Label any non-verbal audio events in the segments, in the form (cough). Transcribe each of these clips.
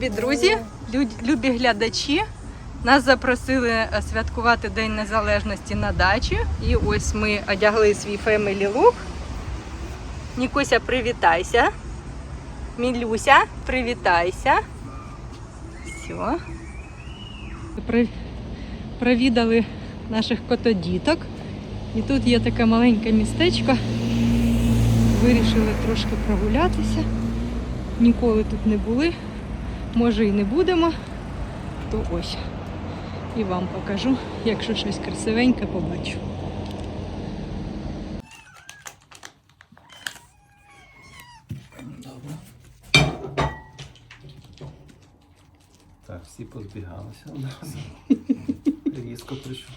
Любі друзі, любі глядачі. Нас запросили е, святкувати День Незалежності на дачі. І ось ми одягли свій family look. Нікуся, привітайся. Мілюся, привітайся. Все. Провідали наших котодіток. І тут є таке маленьке містечко. Вирішили трошки прогулятися. Ніколи тут не були. Може і не будемо. То ось. І вам покажу, якщо щось красивеньке побачу. Так, всі позбігалися одразу. Різко прийшов.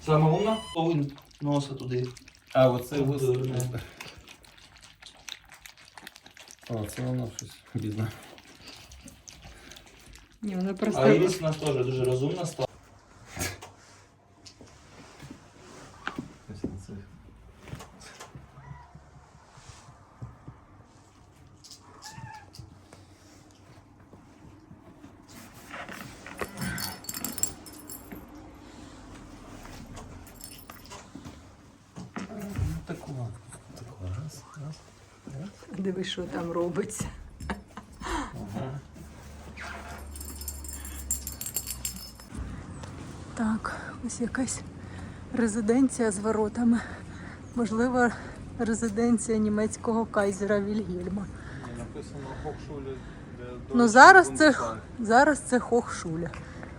Саме умна? Повинен носа туди. А оце ось. Дурне. О, це воно щось бідне. Ні, вона просто. А Ірис у нас теж дуже розумна стала. Ось на це. Ну, Такого. Такого. Раз, раз. Диви, що там робиться. Ага. Так, ось якась резиденція з воротами. Можливо, резиденція німецького кайзера Вільгельма. Написано Хохшулі. Ну зараз це, зараз це Хохшуля.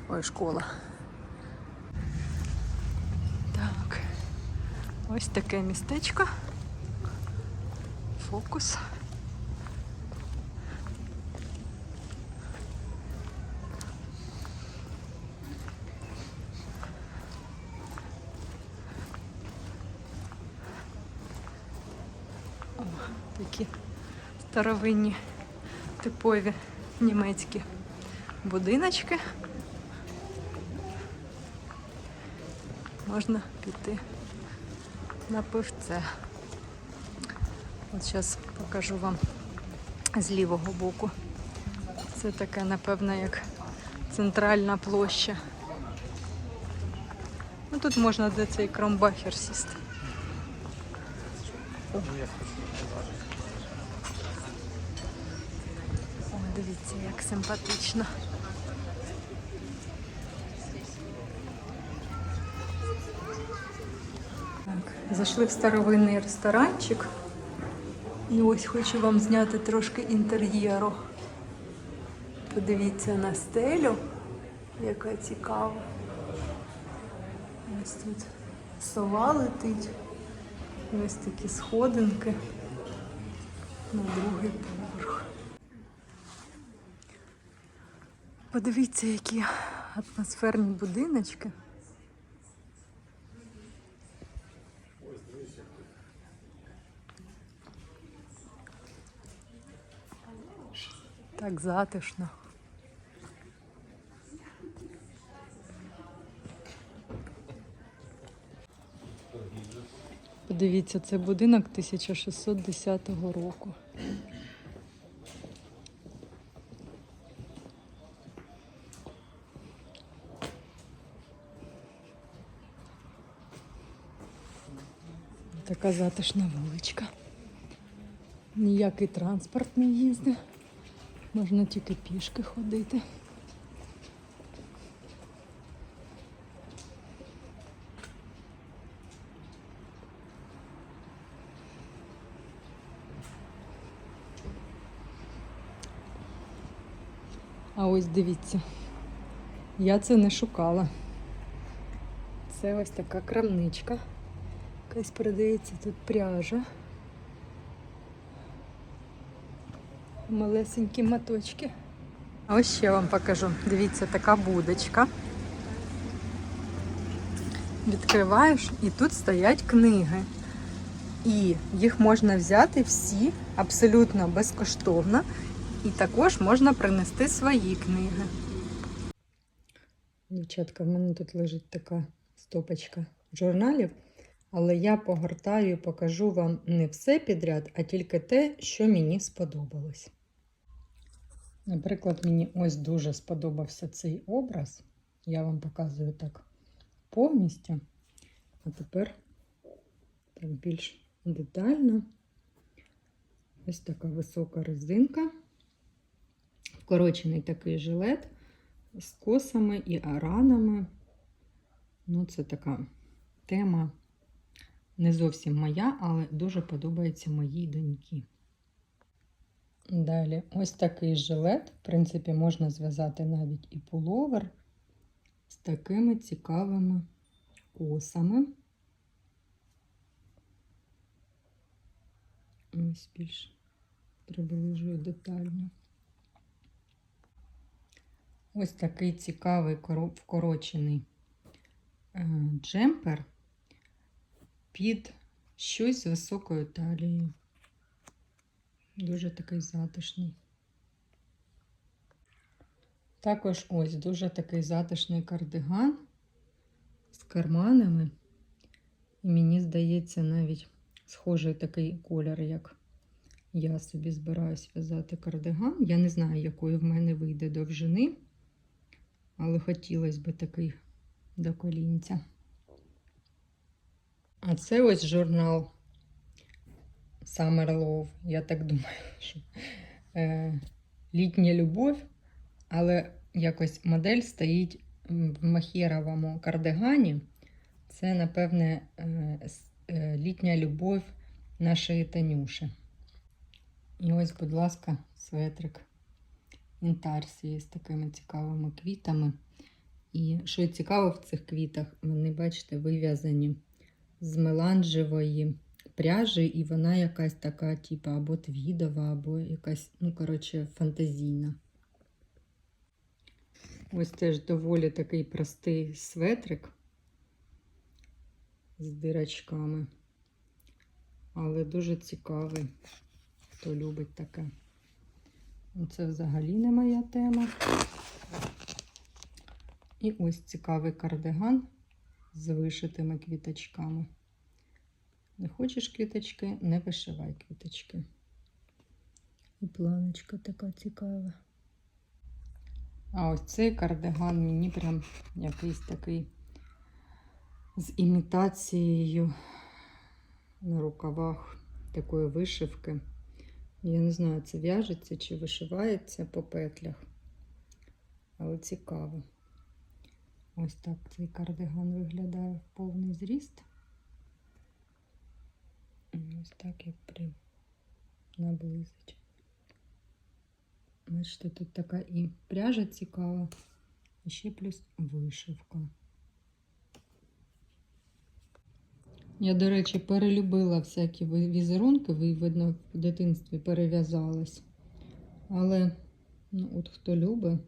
Ой, школа. Так. Ось таке містечко. Фокус. О, такі старовинні типові німецькі будиночки. Можна піти на пивце. От зараз покажу вам з лівого боку. Це таке, напевно, як центральна площа. Ну, тут можна де цей кромбахер сісти. О, дивіться, як симпатично. Так, зайшли в старовинний ресторанчик. І ось хочу вам зняти трошки інтер'єру. Подивіться на стелю, яка цікава. Ось тут сова летить. Ось такі сходинки на другий поверх. Подивіться, які атмосферні будиночки. Так затишно. Подивіться, це будинок 1610 року. Така затишна вуличка. Ніякий транспорт не їздить. Можна тільки пішки ходити. А ось дивіться, я це не шукала. Це ось така крамничка. Якась продається тут пряжа. Малесенькі моточки. А ось ще вам покажу. Дивіться, така будочка. Відкриваєш і тут стоять книги. І їх можна взяти всі абсолютно безкоштовно. І також можна принести свої книги. Дівчатка, в мене тут лежить така стопочка журналів. Але я погортаю і покажу вам не все підряд, а тільки те, що мені сподобалось. Наприклад, мені ось дуже сподобався цей образ. Я вам показую так повністю. А тепер так більш детально. Ось така висока резинка. Вкорочений такий жилет з косами і аранами. Ну, це така тема не зовсім моя, але дуже подобається моїй доньки. Далі, ось такий жилет. В принципі, можна зв'язати навіть і пуловер з такими цікавими косами. Ось більш приближую детально. Ось такий цікавий вкорочений е, джемпер під щось з високою талією. Дуже такий затишний. Також ось дуже такий затишний кардиган з карманами. І мені здається, навіть схожий такий колір, як я собі збираюсь в'язати кардиган. Я не знаю, якої в мене вийде довжини, але хотілося б такий до колінця. А це ось журнал Summer Love. Я так думаю, (laughs) що е, літня любов, але якось модель стоїть в махєровому кардигані. Це, напевне, е, е, літня любов нашої Танюші. І ось, будь ласка, светрик інтарсії з такими цікавими квітами. І що цікаво в цих квітах, вони, бачите, вив'язані з меланжевої пряжі, і вона якась така, типу, або твідова, або якась, ну, коротше, фантазійна. Ось теж доволі такий простий светрик з дирочками. Але дуже цікавий, хто любить таке. Ну, Це взагалі не моя тема. І ось цікавий кардиган з вишитими квіточками. Не хочеш квіточки, не вишивай квіточки. І планочка така цікава. А ось цей кардиган мені прям якийсь такий з імітацією на рукавах такої вишивки. Я не знаю, це в'яжеться чи вишивається по петлях. Але цікаво. Ось так цей кардиган виглядає в повний зріст. Ось так як прям наблизить. Бачите, тут така і пряжа цікава, і ще плюс вишивка. Я, до речі, перелюбила всякі візерунки, ви, видно, в дитинстві перев'язалась. Але, ну, от хто любить,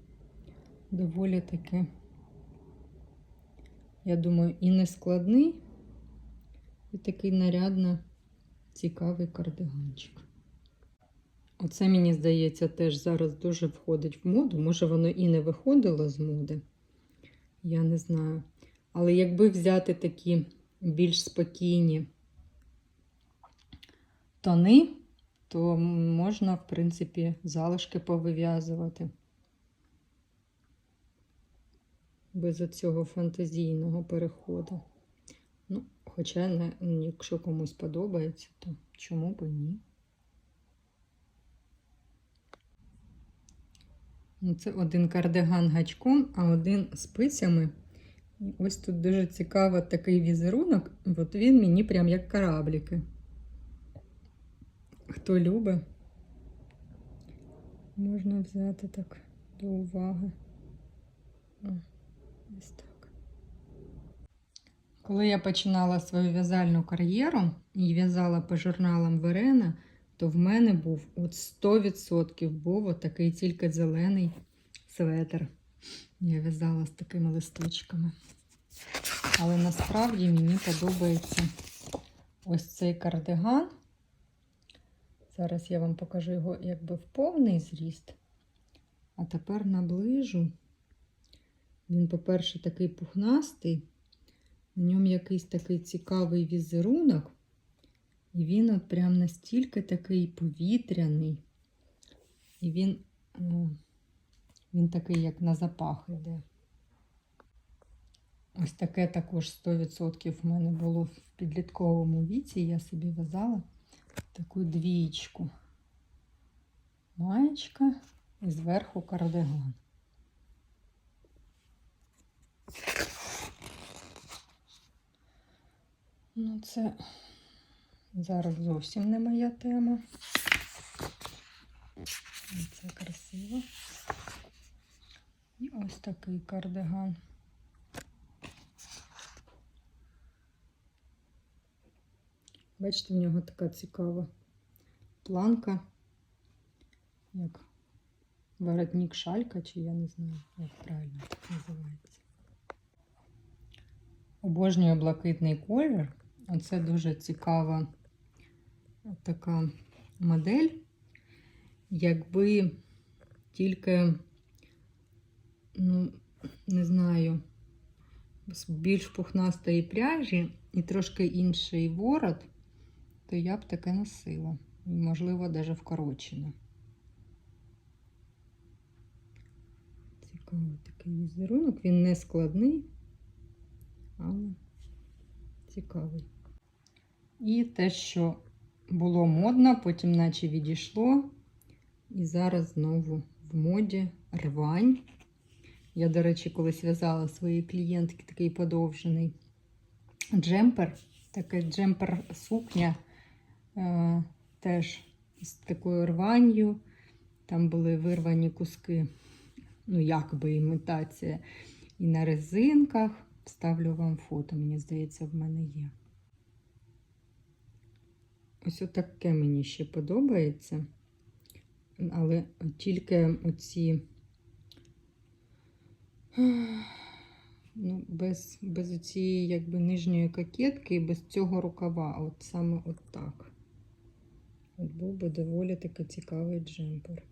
доволі таки, я думаю, і не складний, і такий нарядно цікавий кардиганчик. Оце, мені здається, теж зараз дуже входить в моду. Може, воно і не виходило з моди. Я не знаю. Але якби взяти такі більш спокійні тони, то можна, в принципі, залишки повив'язувати. Без оцього фантазійного переходу. Ну, хоча, не, якщо комусь подобається, то чому б ні? Ну, Це один кардиган гачком, а один спицями. І ось тут дуже цікавий такий візерунок. От він мені прям як корабліки. Хто любить, можна взяти так до уваги. Ось так. Коли я починала свою в'язальну кар'єру і в'язала по журналам Верена, то в мене був от 100% був от такий тільки зелений светр. Я в'язала з такими листочками. Але насправді мені подобається ось цей кардиган. Зараз я вам покажу його якби в повний зріст. А тепер наближу. Він, по-перше, такий пухнастий, На ньому якийсь такий цікавий візерунок. І він от прям настільки такий повітряний. І він, ну, він такий, як на запах іде. Ось таке також 100% в мене було в підлітковому віці. Я собі в'язала таку двічку. Маєчка і зверху кардиган. Ну, це зараз зовсім не моя тема. Це красиво. І ось такий кардиган. Бачите, в нього така цікава планка, як воротник шалька, чи я не знаю, як правильно називається. Обожнюю блакитний колір. Оце дуже цікава така модель. Якби тільки, ну, не знаю, з більш пухнастої пряжі і трошки інший ворот, то я б таке носила. Можливо, навіть вкорочено. Цікавий такий візерунок. Він не складний, але цікавий. І те, що було модно, потім наче відійшло. І зараз знову в моді рвань. Я, до речі, колись в'язала своїй клієнтки такий подовжений джемпер. Такий джемпер-сукня е, теж з такою рванью. Там були вирвані куски, ну, якби імітація. І на резинках. Вставлю вам фото, мені здається, в мене є. Ось отаке мені ще подобається. Але тільки оці ну, без, без оцієї якби нижньої кокетки і без цього рукава. От саме от так. От був би доволі таки цікавий джемпер.